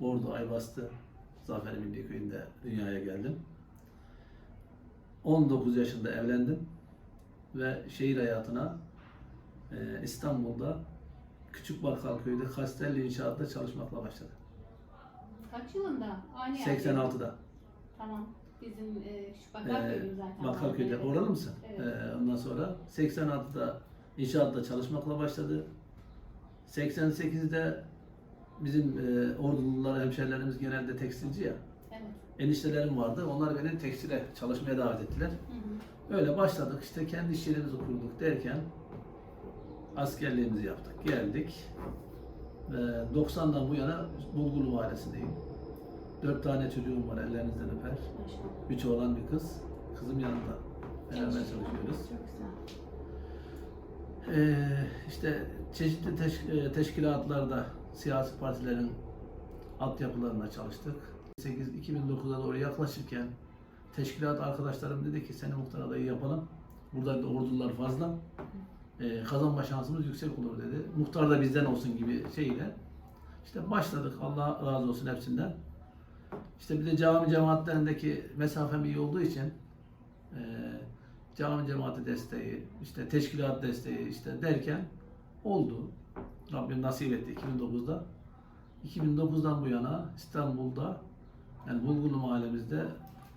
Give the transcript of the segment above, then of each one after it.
1968 doğumluyum. Ordu Aybastı Zafer Milli Köyü'nde dünyaya geldim. 19 yaşında evlendim ve şehir hayatına e, İstanbul'da Küçük Bakkal Köyü'de Kastelli İnşaat'ta çalışmakla başladım. Kaç yılında? Aynı yerde. 86'da. Tamam. Bizim e, şu Bakırköy'dü zaten. Bakkalköy'de. Evet. Oralı mısın? Evet. Ee, ondan sonra 86'da inşaatta çalışmakla başladı. 88'de bizim e, ordulular, hemşerilerimiz genelde tekstilci ya. Evet. Eniştelerim vardı. Onlar beni tekstile çalışmaya davet ettiler. Hı hı. Öyle başladık. İşte kendi iş yerimizi kurduk derken askerliğimizi yaptık. Geldik. Ve 90'dan bu yana Bulgurlu Mahallesi'ndeyim. Dört tane çocuğum var ellerinizden öper. Üç oğlan bir kız. Kızım yanında. Beraber çalışıyoruz. Çok güzel. Ee, işte çeşitli teş- e, teşkilatlarda siyasi partilerin altyapılarına çalıştık. 8 2009'a doğru yaklaşırken teşkilat arkadaşlarım dedi ki seni muhtar adayı yapalım. Burada da ordular fazla. Ee, kazanma şansımız yüksek olur dedi. Muhtar da bizden olsun gibi şeyle. İşte başladık. Allah razı olsun hepsinden. İşte bir de cami cemaatlerindeki mesafem iyi olduğu için eee cami cemaati desteği, işte teşkilat desteği işte derken oldu. Rabbim nasip etti 2009'da. 2009'dan bu yana İstanbul'da yani Bulgurlu mahallemizde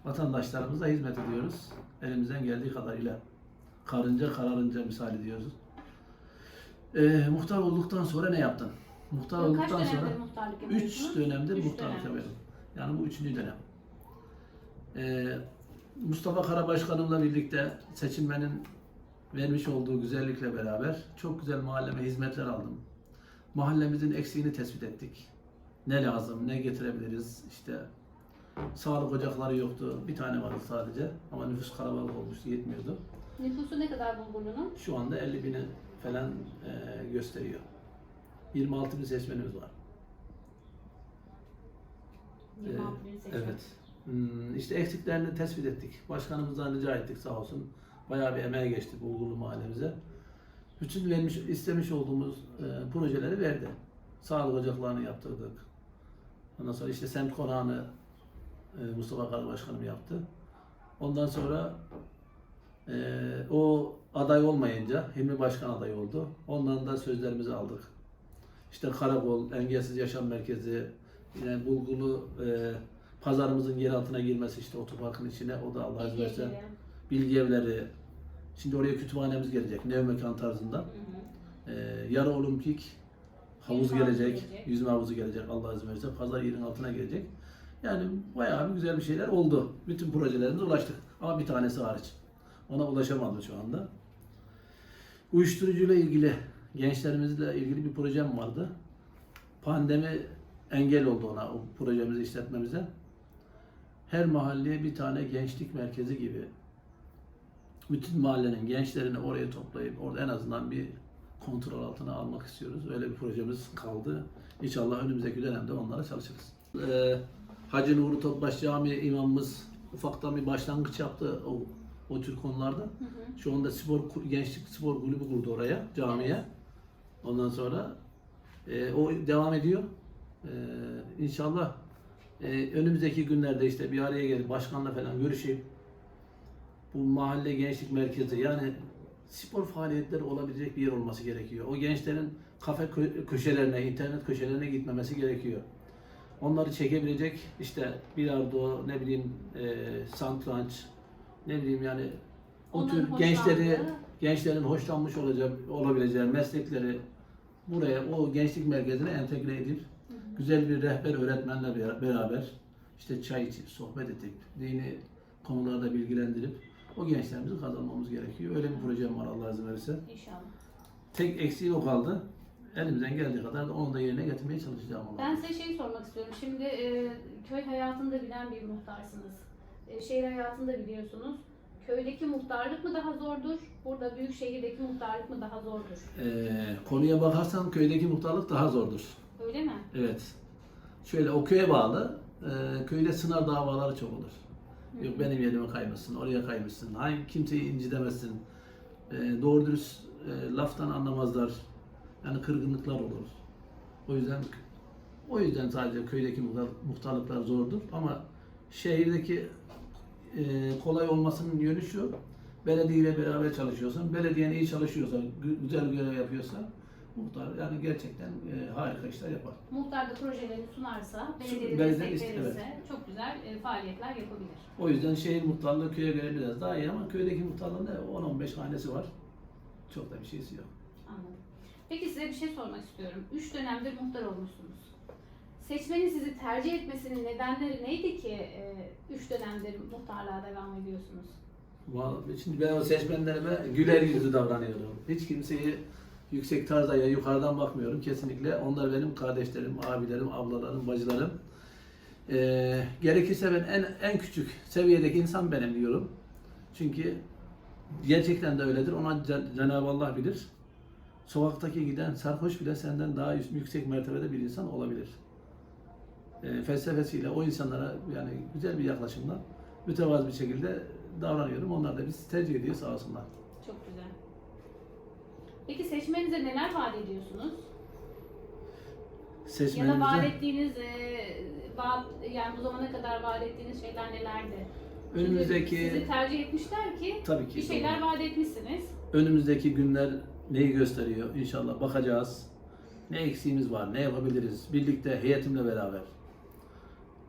vatandaşlarımıza hizmet ediyoruz. Elimizden geldiği kadarıyla. Karınca kararınca misal ediyoruz. Ee, muhtar olduktan sonra ne yaptın? Muhtar Kaç olduktan sonra muhtarlık 3 yapıyorsunuz? dönemdir Üç muhtarlık yapıyorum. Yani bu üçüncü dönem. Ee, Mustafa Kara Başkanımla birlikte seçilmenin vermiş olduğu güzellikle beraber çok güzel mahalleme hizmetler aldım. Mahallemizin eksiğini tespit ettik. Ne lazım, ne getirebiliriz işte. Sağlık ocakları yoktu. Bir tane vardı sadece. Ama nüfus kalabalık olmuştu, yetmiyordu. Nüfusu ne kadar Bulgurlu'nun? Şu anda 50 bini falan e, gösteriyor. 26 bin seçmenimiz var. 26 bin seçmen. Evet. Hmm, işte eksiklerini tespit ettik. Başkanımızdan rica ettik sağ olsun. Bayağı bir emeğe geçti Bulgurlu mahallemize. Bütün vermiş, istemiş olduğumuz e, projeleri verdi. Sağlık ocaklarını yaptırdık. Ondan sonra işte semt konağını e, Mustafa Kara Başkanım yaptı. Ondan sonra e, o aday olmayınca Hilmi Başkan aday oldu. Ondan da sözlerimizi aldık. İşte karakol, engelsiz yaşam merkezi, yine Bulgurlu e, pazarımızın yer altına girmesi işte otoparkın içine o da Allah izin evi. bilgi evleri. Şimdi oraya kütüphanemiz gelecek. Nev mekan tarzında. Hı hı. Ee, yarı olimpik havuz Yüzme gelecek. gelecek. Yüzme havuzu gelecek Allah izin verirse. Pazar yerin altına gelecek. Yani bayağı bir güzel bir şeyler oldu. Bütün projelerimize ulaştık. Ama bir tanesi hariç. Ona ulaşamadım şu anda. Uyuşturucuyla ilgili, gençlerimizle ilgili bir projem vardı. Pandemi engel oldu ona, o projemizi işletmemize. Her mahalleye bir tane gençlik merkezi gibi bütün mahallenin gençlerini oraya toplayıp orada en azından bir kontrol altına almak istiyoruz. Öyle bir projemiz kaldı. İnşallah önümüzdeki dönemde onlara çalışırız. Ee, Hacı Nuri Topbaş Camii imamımız ufaktan bir başlangıç yaptı o, o tür konularda. Hı hı. Şu anda spor gençlik spor kulübü kurdu oraya, camiye. Ondan sonra e, o devam ediyor. E, inşallah e, önümüzdeki günlerde işte bir araya gelip başkanla falan görüşeyim. Bu mahalle gençlik merkezi yani spor faaliyetleri olabilecek bir yer olması gerekiyor. O gençlerin kafe kö- köşelerine, internet köşelerine gitmemesi gerekiyor. Onları çekebilecek işte bilardo, ne bileyim e, santranç, ne bileyim yani o Onların tür gençleri gençlerin hoşlanmış olacak olabileceği meslekleri buraya o gençlik merkezine entegre edip Hı hı. güzel bir rehber öğretmenle beraber işte çay içip sohbet edip dini konularda bilgilendirip o gençlerimizi kazanmamız gerekiyor. Öyle bir projem var Allah izin verirse. İnşallah. Tek eksiği o kaldı. Elimizden geldiği kadar da onu da yerine getirmeye çalışacağım. Allah. Ben size şeyi sormak istiyorum. Şimdi e, köy hayatında bilen bir muhtarsınız. E, şehir hayatında biliyorsunuz. Köydeki muhtarlık mı daha zordur? Burada büyük şehirdeki muhtarlık mı daha zordur? Ee, konuya bakarsan köydeki muhtarlık daha zordur. Öyle mi? Evet. Şöyle o köye bağlı. e, köyde sınav davaları çok olur. Yok benim yerime kaymışsın, oraya kaymışsın. Hangi kimseyi incitemezsin. E, doğru dürüst e, laftan anlamazlar. Yani kırgınlıklar olur. O yüzden o yüzden sadece köydeki muhtar, muhtarlıklar zordur ama şehirdeki e, kolay olmasının yönü şu. Belediye ile beraber çalışıyorsan, belediyen iyi çalışıyorsa, gü- güzel görev yapıyorsa muhtar yani gerçekten e, harika işler yapar. Muhtar da projelerini sunarsa, belediye de belediye destek verirse çok güzel e, faaliyetler yapabilir. O yüzden şehir muhtarlığı köye göre biraz daha iyi ama köydeki muhtarlığın da 10-15 hanesi var. Çok da bir şeysi yok. Anladım. Peki size bir şey sormak istiyorum. Üç dönemdir muhtar olmuşsunuz. Seçmenin sizi tercih etmesinin nedenleri neydi ki e, üç dönemdir muhtarlığa devam ediyorsunuz? Vallahi Şimdi ben o seçmenlerime güler yüzlü davranıyorum. Hiç kimseyi yüksek tarzda ya yukarıdan bakmıyorum kesinlikle. Onlar benim kardeşlerim, abilerim, ablalarım, bacılarım. Ee, gerekirse ben en en küçük seviyedeki insan benim diyorum. Çünkü gerçekten de öyledir. Ona Cen- Cenab-ı Allah bilir. Sokaktaki giden sarhoş bile senden daha yüksek mertebede bir insan olabilir. Ee, felsefesiyle o insanlara yani güzel bir yaklaşımla mütevazı bir şekilde davranıyorum. Onlar da bizi tercih ediyor sağ olsunlar. Çok güzel. Peki seçmenize neler vaat ediyorsunuz? Ya da Seçmenimize vaat ettiğiniz, e, vaat, yani bu zamana kadar vaat ettiğiniz şeyler nelerdi? Çünkü önümüzdeki Sizi tercih etmişler ki tabii ki bir şeyler vaat etmişsiniz. önümüzdeki günler neyi gösteriyor? İnşallah bakacağız. Ne eksiğimiz var, ne yapabiliriz? Birlikte heyetimle beraber,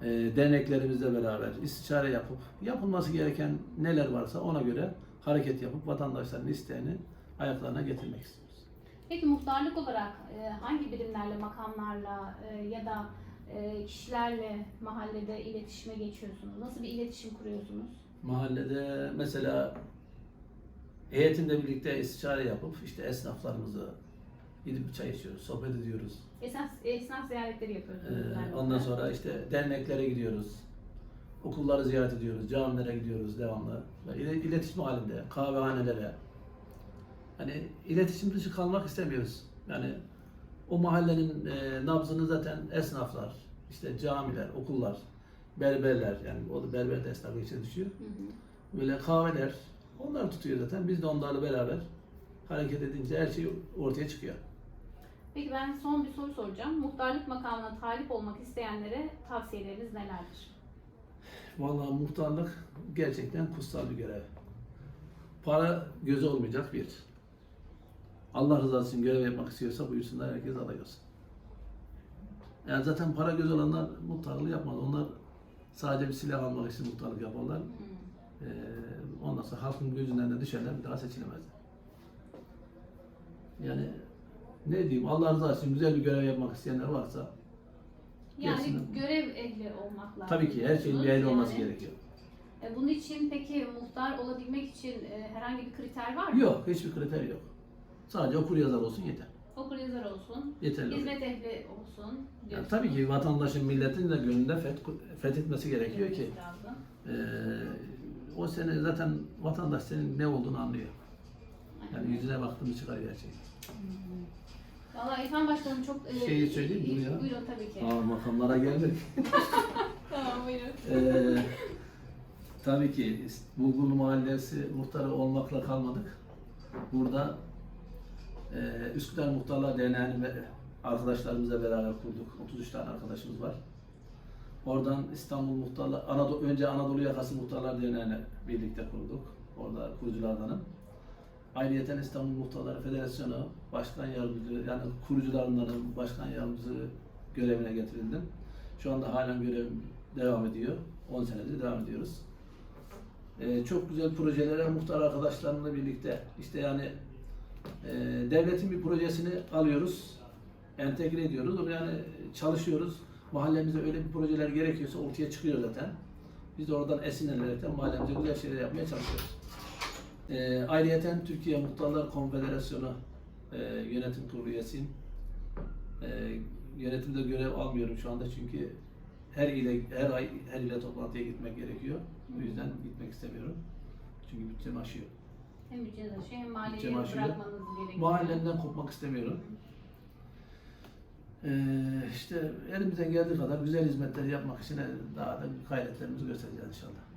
e, derneklerimizle beraber istişare yapıp yapılması gereken neler varsa ona göre hareket yapıp vatandaşların isteğini ayaklarına getirmek istiyoruz. Peki muhtarlık olarak e, hangi birimlerle, makamlarla e, ya da e, kişilerle mahallede iletişime geçiyorsunuz? Nasıl bir iletişim kuruyorsunuz? Mahallede mesela heyetimle birlikte istişare yapıp işte esnaflarımızı gidip çay içiyoruz, sohbet ediyoruz. Esnaf, esnaf ziyaretleri yapıyorsunuz. Ee, ondan sonra işte derneklere gidiyoruz. Okulları ziyaret ediyoruz, camilere gidiyoruz devamlı. İletişim halinde, kahvehanelere. Hani iletişim dışı kalmak istemiyoruz. Yani o mahallenin e, nabzını zaten esnaflar, işte camiler, okullar, berberler yani o da berber de esnafı içine düşüyor. Hı hı. Böyle kahveler, onlar tutuyor zaten. Biz de onlarla beraber hareket edince her şey ortaya çıkıyor. Peki ben son bir soru soracağım. Muhtarlık makamına talip olmak isteyenlere tavsiyeleriniz nelerdir? Vallahi muhtarlık gerçekten kutsal bir görev. Para gözü olmayacak bir. Allah rızası için görev yapmak istiyorsa buyursunlar herkes aday olsun. Yani zaten para göz olanlar muhtarlığı yapmaz. Onlar sadece bir silah almak için muhtarlık yaparlar. Ee, ondan sonra halkın gözünden de düşerler bir daha seçilemezler. Yani ne diyeyim Allah rızası için güzel bir görev yapmak isteyenler varsa Yani Gelsin. görev ehli olmak lazım. tabii ki her şeyin bir ehli olması Yani, gerekiyor. e, Bunun için peki muhtar olabilmek için e, herhangi bir kriter var mı? Yok, hiçbir kriter yok. Sadece okur yazar olsun yeter. Okur yazar olsun, Yeterli. hizmet ehli olsun. Yani diyorsunuz. tabii ki vatandaşın, milletin de gönlünde feth, fethetmesi gerekiyor ki lazım. eee, o sene zaten vatandaş senin ne olduğunu anlıyor. Yani yüzüne baktığında çıkarıyor her şeyi. Valla İrfan Başkanım çok... e, Şeyi söyleyeyim mi ya? Buyurun tabii ki. Aa, makamlara geldik. Tamam buyurun. Eee tabii ki Bulgurlu Mahallesi muhtarı olmakla kalmadık. Burada eee Üsküdar Muhtarlar Derneği'ni arkadaşlarımızla beraber kurduk. 33 tane arkadaşımız var. Oradan İstanbul Muhtarlar, Anadolu, önce Anadolu Yakası Muhtarlar Derneği'ne birlikte kurduk. Orada kuruculardanım. Ayrıyeten İstanbul Muhtarları Federasyonu Başkan Yardımcı, yani kurucularındanım, Başkan Yardımcısı görevine getirildim. Şu anda halen görevim devam ediyor. 10 senedir devam ediyoruz. Ee, çok güzel projelere muhtar arkadaşlarımla birlikte işte yani e, devletin bir projesini alıyoruz, entegre ediyoruz. Yani çalışıyoruz. Mahallemize öyle bir projeler gerekiyorsa ortaya çıkıyor zaten. Biz de oradan esinlenerekten mahallemize güzel şeyler yapmaya çalışıyoruz. E, ayrıyeten Türkiye Muhtarlar Konfederasyonu e, yönetim kurulu üyesiyim. E, yönetimde görev almıyorum şu anda çünkü her ile her ay her ile toplantıya gitmek gerekiyor. O yüzden gitmek istemiyorum. Çünkü bütçemi aşıyor. Hem bütçeniz aşıyor hem mahalleye Bütçemi aşıyor. bırakmanız gerekiyor. Mahallemden kopmak istemiyorum. Ee, işte elimizden geldiği kadar güzel hizmetleri yapmak için daha da gayretlerimizi göstereceğiz inşallah.